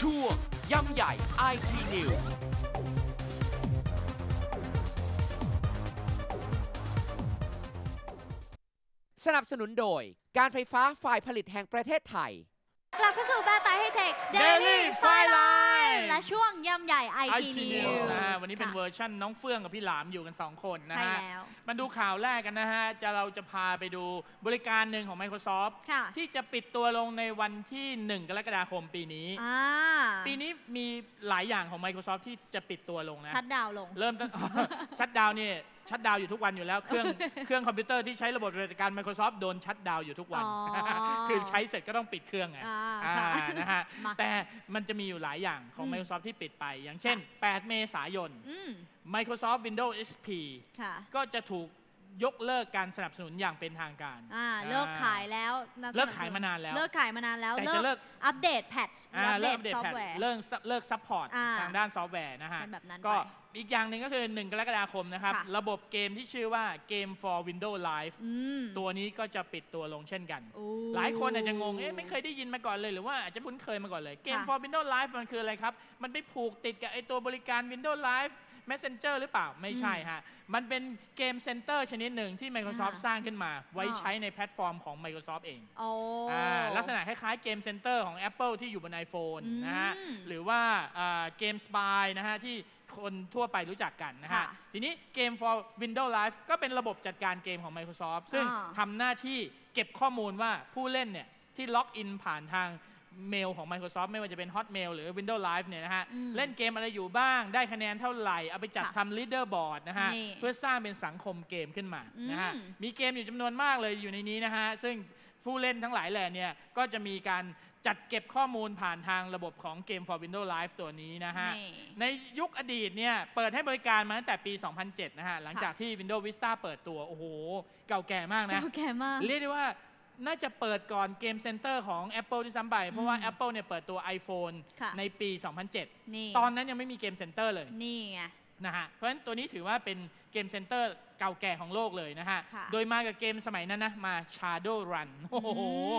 ช่วงย่ำใหญ่ IT News สนับสนุนโดยการไฟฟ้าฝ่ายผลิตแห่งประเทศไทย กลับเข้าสู่แบร์ไตไฮเทค Daily Fireline และช่วงย่ำใหญ่ IT IT News News นะฮะวันนี้เป็นค่ะเวอร์ชั่นน้องเฟื่องกับพี่หลามอยู่กัน 2 คนนะใช่ฮะแล้วมาดูข่าวแรกกันนะฮะ จะเราจะพาไปดูบริการหนึ่งของ Microsoft ค่ะ ที่จะปิดตัวลงในวันที่ 1 กรกฎาคมปีนี้ อ่าปีนี้มีหลายอย่างของ Microsoft ที่จะปิดตัวลงนะ ชัดดาวน์ลง เริ่มตั้งชัดดาวน์เนี่ย ชัดดาวน์อยู่ทุกวันอยู่แล้ว เครื่องเครื่องคอมพิวเตอร์ที่ใช้ระบบปฏิบัติการ Microsoft โดนชัดดาวน์อยู่ทุกวันอ๋อคือใช้เสร็จก็ต้องปิดเครื่องไงอ่าอ่าค่ะนะฮะมาแต่มันจะมีอยู่หลายอย่างของอืม Microsoft ที่ปิดไป อย่างเช่น 8 เมษายนอืม Microsoft Windows XP ค่ะก็จะถูก ยกเลิกการสนับสนุนอย่างเป็นทางการอ่าเลิกขายแล้วนะเลิกขายมานานแล้ว เลิกขายมานานแล้วแต่จะเลิกอัปเดตแพทช์อ่าอัปเดเลิตกอัปเดตซอฟแพต์แวร์เลิกเลิกซัพพอร์ตอ่าทางด้านซอฟต์แวร์นะฮะเป็นแบบนั้นก็ไปอีกอย่างหนึ่งก็คือ 1 กรกฎาคมนะครับค่ะระบบเกมที่ชื่อว่า Game for Windows Live อืมตัวนี้ก็จะปิดตัวลงเช่นกันโอ้หลายคนอาจจะงงเอ๊ะไม่เคยได้ยินมาก่อนเลยหรือว่าอาจจะคุ้นเคยมาก่อนเลยเกมค่ะ for Windows Live มันคืออะไรครับ มันไปผูกติดกับไอตัวบริการ Windows Live Messenger หรือเปล่าไม่ใช่ฮะ มันเป็นเกมเซ็นเตอร์ชนิดหนึ่งที่ Microsoft อ่าสร้างขึ้นมา ไว้อ๋อใช้ในแพลตฟอร์มของ Microsoft เองโอ้อ่าลักษณะคล้ายๆเกมเซ็นเตอร์ของ Apple ที่อยู่บน iPhone อืมนะฮะหรือว่าอ่าเกม Spy นะฮะที่คนทั่วไปรู้จักกันนะฮะค่ะทีนี้เกม for Windows Live ก็เป็นระบบจัดการเกมของ Microsoft ซึ่งอ่าทำหน้าที่เก็บข้อมูลว่าผู้เล่นเนี่ยที่ล็อกอินผ่านทาง เมลของ Microsoft ไม่ว่าจะเป็น Hotmail หรือ Windows Live เนี่ยนะฮะอืมเล่นเกมอะไรอยู่บ้าง ได้คะแนนเท่าไหร่ เอาไปจัดค่ะทำ leaderboard นะฮะนี่เพื่อสร้างเป็นสังคมเกมขึ้นมานะฮะอืมมีเกมอยู่จำนวนมากเลยอยู่ในนี้นะฮะ ซึ่งผู้เล่นทั้งหลายแหล่เนี่ย ก็จะมีการจัดเก็บข้อมูลผ่านทางระบบของเกม for Windows Live ตัวนี้นะฮะนี่ในยุคอดีตเนี่ย เปิดให้บริการมาตั้งแต่ปี 2007 นะฮะ หลังจากที่ Windows Vista เปิดตัว โอ้โห เก่าแก่มากนะ เก่าแก่มาก เรียกได้ว่า น่าจะเปิดก่อนเกมเซ็นเตอร์ของ Apple ที่ซ้ำไป เพราะว่าอืม Apple เนี่ยเปิดตัว iPhone ค่ะในปีนี่2007 ตอนนั้นยังไม่มีเกมเซ็นเตอร์เลย นี่ไงนะฮะ เพราะฉะนั้นตัวนี้ถือว่าเป็นเกมเซ็นเตอร์เก่าแก่ของโลกเลยนะฮะค่ะโดยมากับเกมสมัยนั้นนะ มา Shadow Run โอ้โห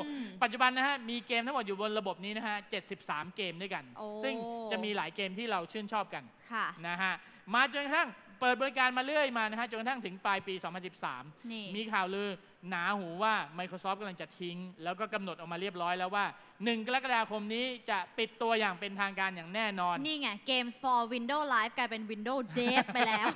อืมปัจจุบันนะฮะ มีเกมทั้งหมดอยู่บนระบบนี้นะฮะ 73 เกมด้วยกันโอ้ซึ่งจะมีหลายเกมที่เราชื่นชอบกันค่ะนะฮะ มาจนกระทั่งเปิดบริการมาเรื่อยมานะฮะ จนกระทั่งถึงปลายปี 2013นี่มีข่าวลือ หนาหูว่า Microsoft กำลังจะทิ้ง แล้วก็กำหนดออกมาเรียบร้อยแล้วว่า 1 กรกฎาคมนี้จะปิดตัวอย่างเป็นทางการอย่างแน่นอน นี่ไง Games for Windows Live กลายเป็น Windows Dead ไปแล้ว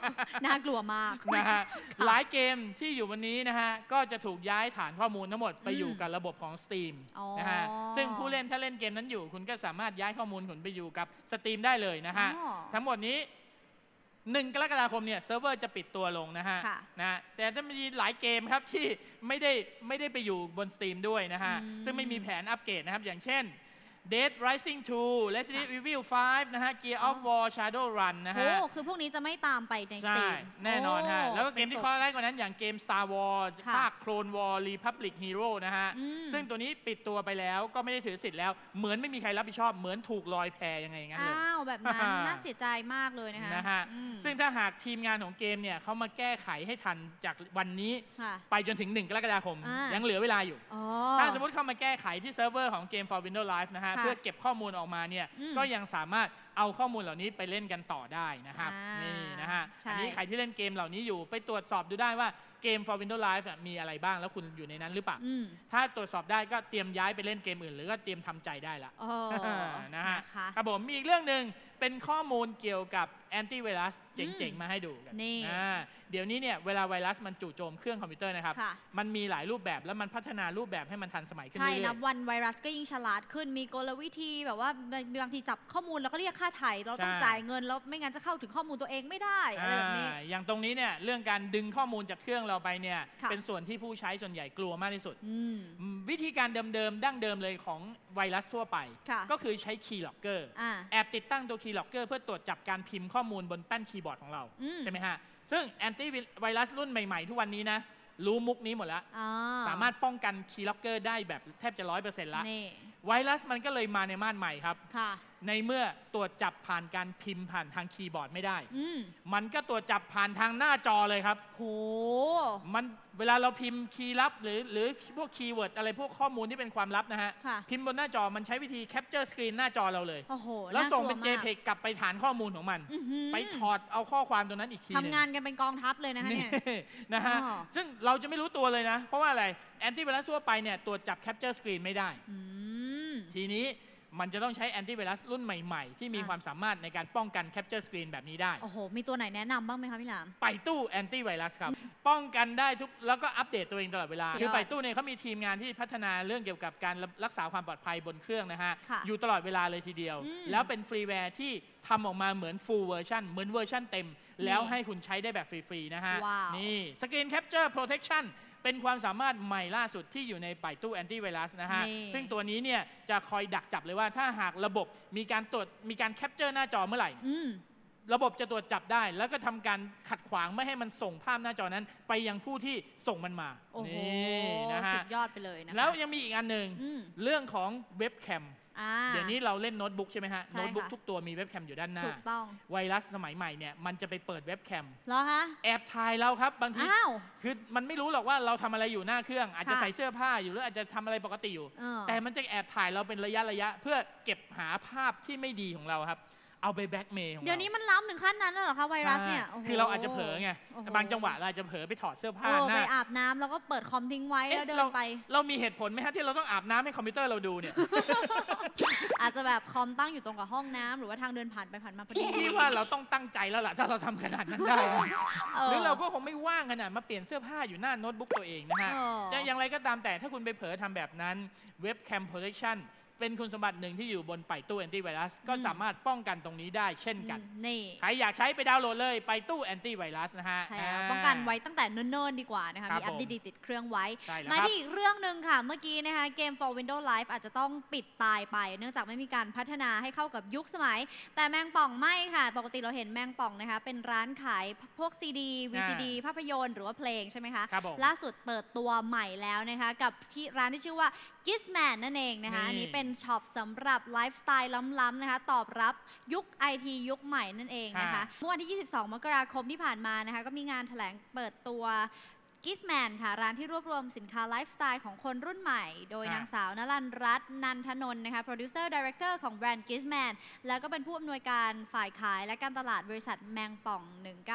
น่ากลัวมากนะฮะหลายเกมที่อยู่วันนี้นะฮะ ก็จะถูกย้ายฐานข้อมูลทั้งหมดไปอยู่กับระบบของ Steam อ๋อนะฮะซึ่งผู้เล่นถ้าเล่นเกมนั้นอยู่ คุณก็สามารถย้ายข้อมูลคุณไปอยู่กับ Steam ได้เลยนะฮะอ๋อทั้งหมดนี้ 1กรกฎาคมเนี่ยเซิร์ฟเวอร์จะปิดตัวลงนะฮะค่ะนะฮะแต่ถ้ามีหลายเกมครับที่ไม่ได้ไม่ได้ไปอยู่บน Steam ด้วยนะฮะ อืม ซึ่งไม่มีแผนอัปเกรดนะครับ อย่างเช่น Dead Rising 2 Resident Evil 5 นะฮะ Gear of War Shadow Run นะโอ้ฮะคือพวกนี้จะไม่ตามไปในใช่ Steam แน่นอนฮะโแล้วก็เกมที่ป็นข้อแรกกว่านั้นอย่างเกม Star Wars ค่ะภาค Clone War Republic Hero นะฮะ อืม ซึ่งตัวนี้ปิดตัวไปแล้วก็ไม่ได้ถือสิทธิ์แล้ว เหมือนไม่มีใครรับผิดชอบ เหมือนถูกลอยแพยังไงอย่างนั้นเลย อ้าว แบบนั้นอ่าน่าเสียใจมากเลยนะคะนะฮะ อืมซึ่งถ้าหากทีมงานของเกมเนี่ยเขามาแก้ไขให้ทันจากวันนี้ ค่ะ ไปจนถึง 1 กรกฎาคม อ่ายั ยังเหลือเวลาอยู่ อ๋อ ถ้าสมมติเข้ามาแก้ไขที่เซิร์ฟเวอร์ของเกม for Windows Live นะฮะค่ะเพื่อเก็บข้อมูลออกมาเนี่ยอืมก็ยังสามารถเอาข้อมูลเหล่านี้ไปเล่นกันต่อได้นะครับอ่านี่นะฮะใช่อันนี้ใครที่เล่นเกมเหล่านี้อยู่ไปตรวจสอบดูได้ว่าเกม for Windows Live อะมีอะไรบ้างแล้วคุณอยู่ในนั้นหรือเปล่าอืมถ้าตรวจสอบได้ก็เตรียมย้ายไปเล่นเกมอื่น หรือก็เตรียมทำใจได้ละโอ้นะฮะนะคะครับผมมีอีกเรื่องหนึ่ง เป็นข้อมูลเกี่ยวกับแอนตี้ไวรัสเจ๋ง ๆ มาให้ดูกันนี่อ่าเดี๋ยวนี้เนี่ยเวลาไวรัสมันจู่โจมเครื่องคอมพิวเตอร์นะครับ ค่ะ มันมีหลายรูปแบบแล้วมันพัฒนารูปแบบให้มันทันสมัยขึ้นใช่เรื่อยๆนับวันไวรัสก็ยิ่งฉลาดขึ้นมีกลวิธีแบบว่าบางทีจับข้อมูลแล้วก็เรียกค่าไถ่เราต้องใช่ จ่ายเงินแล้วไม่งั้นจะเข้าถึงข้อมูลตัวเองไม่ได้อะไรแบบนี้ อ่าอย่างตรงนี้เนี่ยเรื่องการดึงข้อมูลจากเครื่องเราไปเนี่ยค่ะ เป็นส่วนที่ผู้ใช้ส่วนใหญ่กลัวมากที่สุด อืมอืมวิธีการเดิมๆ ดั้งเดิมเลยของไวรัสทั่วไป ค่ะ ก็คือใช้คีย์ล็อกเกอร์อ่า แอบติดตั้งตัวคีย์ล็อกเกอร์เพื่อตรวจจับการพิมพ์ข้อมูลบนแป้นคีย์บอร์ดของเราอืมใช่ไหมฮะ ซึ่งแอนตี้ไวรัสรุ่นใหม่ ๆ ทุกวันนี้นะ รู้มุกนี้หมดแล้วอ่สามารถป้องกันคีย์ล็อกเกอร์ได้แบบแทบจะร้อยเปอร์เซ็นต์ละนี่ไวรัสมันก็เลยมาในม่านใหม่ครับค่ะ ในเมื่อตรวจจับผ่านการพิมพ์ผ่านทางคีย์บอร์ดไม่ได้ อืมมันก็ตรวจจับผ่านทางหน้าจอเลยครับ โห มันเวลาเราพิมพ์คีย์ลับหรือหรือพวกคีย์เวิร์ดอะไรพวกข้อมูลที่เป็นความลับนะฮะ ค่ะ พิมพ์บนหน้าจอมันใช้วิธีแคปเจอร์สกรีนหน้าจอเราเลย โอ้โหแล้วส่งเป็นากลัวมาก JPEG กลับไปฐานข้อมูลของมัน อื้อหือไปถอดเอาข้อความตรงนั้นอีกทีหนึทำงานกันเป็นกองทัพเลยนะคะเนี่ย นะฮะ อ๋อ ซึ่งเราจะไม่รู้ตัวเลยนะ เพราะว่าอะไร แอนตี้ไวรัสทั่วไปเนี่ยตรวจจับแคปเจอร์สกรีนไม่ได้ อืม ทีนี้ มันจะต้องใช้แอนตี้ไวรัสรุ่นใหม่ๆ ที่มีอะความสามารถในการป้องกันแคปเจอร์สกรีนแบบนี้ได้ โอ้โห มีตัวไหนแนะนำบ้างไหมคะพี่หลาม ไปตู้แอนตี้ไวรัสครับ ป้องกันได้ทุกแล้วก็อัปเดตตัวเองตลอดเวลา สุดยอดคือไปตู้เนี่ยเขามีทีมงานที่พัฒนาเรื่องเกี่ยวกับการรักษาความปลอดภัยบนเครื่องนะฮะ ค่ะอยู่ตลอดเวลาเลยทีเดียว อืมแล้วเป็นฟรีแวร์ที่ทำออกมาเหมือน full version เหมือนเวอร์ชันเต็ม แล้วให้คุณใช้ได้แบบฟรีๆนะฮะ ว้าว นี่ Screen Capture Protection เป็น ความสามารถใหม่ล่าสุดที่อยู่ในไปตู้แอนตี้ไวรัสนะฮะนี่ซึ่งตัวนี้เนี่ยจะคอยดักจับเลยว่าถ้าหากระบบมีการตรวจมีการแคปเจอร์หน้าจอเมื่อไหร่อืมระบบจะตรวจจับได้ แล้วก็ทำการขัดขวางไม่ให้มันส่งภาพหน้าจอนั้น ไปยังผู้ที่ส่งมันมา โอ้โหนี่นะสุฮะดยอดไปเลยนะคะแล้วยังมีอีกอันหนึ่งอืมเรื่องของเว็บแคมอ่า เดี๋ยวนี้เราเล่นโน้ตบุ๊กใช่ไหมฮะใช่โน้ตบุ๊กค่ะทุกตัวมีเว็บแคมอยู่ด้านหน้า ถูกต้อง ไวรัสสมัยใหม่เนี่ยมันจะไปเปิดเว็บแคมเหรอคะ แอบถ่ายเราครับบางทีอ้าวคือมันไม่รู้หรอกว่าเราทำอะไรอยู่หน้าเครื่อง อาจจะค่ะใส่เสื้อผ้าอยู่หรืออาจจะทำอะไรปกติอยู่เออแต่มันจะแอบถ่ายเราเป็นระยะระยะ เพื่อเก็บหาภาพที่ไม่ดีของเราครับ เอาไปแบล็กเมย์ของเราเดี๋ยวนี้มันล้ำถึงขั้นนั้นแล้วเหรอคะไวรัสเนี่ยใช่โโหคือเราอาจจะเผลอไงโอ้โหบางจังหวะเราอาจจะเผลอไปถอดเสื้อผ้าเออหไปน้าอาบน้ำแล้วก็เปิดคอมทิ้งไว้เอ๊ะแล้วเดิเรานไป เรามีเหตุผลไหมฮะที่เราต้องอาบน้ำให้คอมพิวเตอร์เราดูเนี่ย อาจจะแบบคอมตั้งอยู่ตรงกับห้องน้ำหรือว่าทางเดินผ่านไปผ่านมาพอดีพี่ว่าเราต้องตั้งใจแล้วล่ะถ้าเราทำขนาดนั้นได้นะเออ หรือเราก็คงไม่ว่างขนาดมาเปลี่ยนเสื้อผ้าอยู่หน้าโน้ตบุ๊กตัวเองนะฮะเออจะอย่างไรก็ตามแต่ถ้าคุณไปเผลอทำแบบนั้นเว็บแคม protection เป็นคุณสมบัติหนึ่งที่อยู่บนไปตู้แอนตี้ไวรัสก็อืมสามารถป้องกันตรงนี้ได้เช่นกันอืมนี่ ใครอยากใช้ไปดาวน์โหลดเลยไปตู้แอนตี้ไวรัสนะฮะใช่แล้วาป้องกันไว้ตั้งแต่เนิ่นๆดีกว่านะคะครับมีแอปผมดีๆติดเครื่องไว้ใช่แล้วมาครับที่อีกเรื่องหนึ่งค่ะ เมื่อกี้นะคะเกม for Windows Live อาจจะต้องปิดตายไป เนื่องจากไม่มีการพัฒนาให้เข้ากับยุคสมัย แต่แมงป่องไม่ค่ะ ปกติเราเห็นแมงป่องนะคะ เป็นร้านขายพวกซีดี VCD ภาพยนตร์หรือว่าเพลงใช่ไหมคะครับผมล่าสุดเปิดตัวใหม่แล้วนะคะกับที่ร้านที่ชื่อว่า Gizman นั่นเองนะคะนี่อันนี้เป็นช็อปสำหรับไลฟ์สไตล์ล้ำๆนะคะ ตอบรับยุค IT ยุคใหม่นั่นเองนะคะค่ะเมื่อวันที่ 22 มกราคมที่ผ่านมานะคะ ก็มีงานแถลงเปิดตัว กิสแมนค่ะ ร้านที่รวบรวมสินค้าไลฟ์สไตล์ของคนรุ่นใหม่ โดยค่ะนางสาวนรันรัตน์นันทนนท์นะคะโปรดิวเซอร์ดีเรคเตอร์ของแบรนด์กิสแมนแล้วก็เป็นผู้อำนวยการฝ่ายขายและการตลาดบริษัทแมงป่อง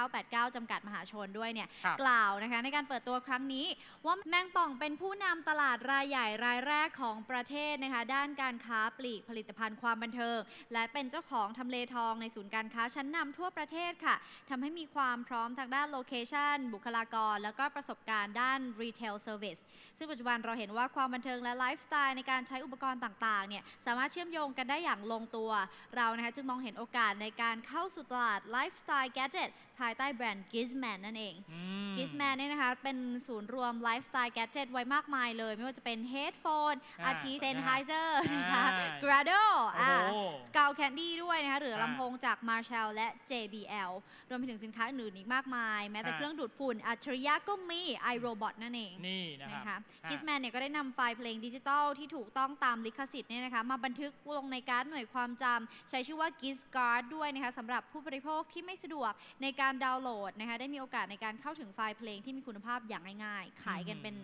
1989 จำกัดมหาชนด้วยเนี่ย ครับ กล่าวนะคะในการเปิดตัวครั้งนี้ ว่าแมงป่องเป็นผู้นำตลาดรายใหญ่รายแรกของประเทศนะคะ ด้านการค้าปลีกผลิตภัณฑ์ความบันเทิง และเป็นเจ้าของทำเลทองในศูนย์การค้าชั้นนำทั่วประเทศค่ะทำให้มีความพร้อมทางด้านโลเคชันบุคลากร แล้วก็ประสบการณ์ด้าน retail service ซึ่งปัจจุบันเราเห็นว่าความบันเทิงและไลฟ์สไตล์ในการใช้อุปกรณ์ต่างๆเนี่ยสามารถเชื่อมโยงกันได้อย่างลงตัว เรานะคะจึงมองเห็นโอกาสในการเข้าสู่ตลาดไลฟ์สไตล์แกจิต ภายใต้แบรนด์ Gizman นั่นเองอืมกิสแมนเนี่ยนะคะ เป็นศูนย์รวมไลฟ์สไตล์แกจ e t ไว้มากมายเลย ไม่ว่าจะเป็นเฮดโฟนอ่าอาทิเซนไฮเซอร์อ่านนะคะกราโดโอ้โหสกาวแคนดี้ด้วยนะคะ หรืออ่าลำโพงจาก Marshall และ JBL รวมไปถึงสินค้าอื่นๆอีกมากมาย แม้แต่อ่าเครื่องดูดฝุ่นอัจฉริยะก็มี iRobot นั่นเองนี่นะนะครัคะบกิสแมนเนี่ยก็ได้นำไฟล์เพลงดิจิตอลที่ถูกต้องตามลิขสิทธิ์เนี่ยนะคะมาบันทึกลงในการ์ดหน่วยความจำใช้ชื่อว่า g i s g u a r d ด้วยนะคะสำหรับผู้บริโภคที่ไม่สะดวกในการดาวน์โหลดนะคะได้มีโอกาสในการเข้าถึงไฟล์เพลงที่มีคุณภาพอย่างง่ายๆ ขายกันอืมเป็น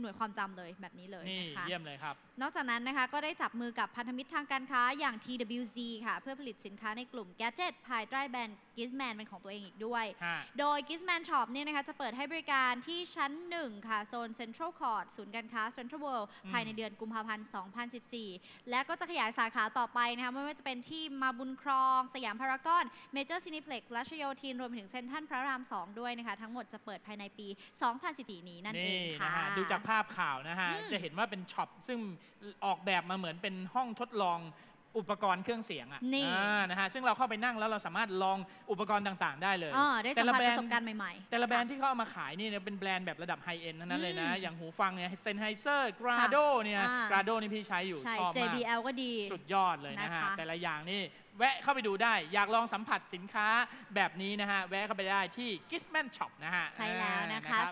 หน่วยความจำเลยแบบนี้เลยนี่นะคะเยี่ยมเลยครับ นอกจากนั้นนะคะก็ได้จับมือกับพันธมิตรทางการค้าอย่าง TWZ ค่ะ เพื่อผลิตสินค้าในกลุ่ม Gadget ภายใต้แบรนด์ Gizman เป็นของตัวเองอีกด้วย ฮะ โดย Gizman Shop เนี่ยนะคะจะเปิดให้บริการที่ชั้น 1 ค่ะ โซน Central Court ศูนย์การค้า Central World อืม ภายในเดือนกุมภาพันธ์ 2014 และก็จะขยายสาขาต่อไปนะคะไม่ว่าจะเป็นที่มาบุญครอง สยามพารากอนเมเจอร์ซินิเพล็กซ์รัชโยธินรวมไปถึงเซ็นทรัลพระราม 2 ด้วยนะคะ ทั้งหมดจะเปิดภายในปี 2014 นี้นั่นเองค่ะนะฮะดูจากภาพข่าวนะฮะอืมจะเห็นว่าเป็นช็อปซึ่งออกแบบมาเหมือนเป็นห้องทดลองอุปกรณ์เครื่องเสียงอะนี่อ่านะฮะซึ่งเราเข้าไปนั่งแล้วเราสามารถลองอุปกรณ์ต่างๆ ได้เลยเออได้สัมแต่ผัละสแบรปนด์ระสบการณ์ใหม่ๆ แต่ละแบรนด์ค่ที่เขาเอามาขายนี่เนี่ยเป็นแบรนด์แบบระดับไฮเอ็นทั้งนั้นเลยนะอืมอย่างหูฟังเนี่ยเซนไฮเซอร์กราโดเนี่ยอ่ากราโดนี่พี่ใช้อยู่ใช่ชอบมาก JBL ก็ดี สุดยอดเลยนะฮะนะคะแต่ละอย่างนี่ แวะเข้าไปดูได้ อยากลองสัมผัสสินค้าแบบนี้นะฮะ แวะเข้าไปได้ที่ Gizman Shop นะฮะใช่แล้วนะคะอ่ารับ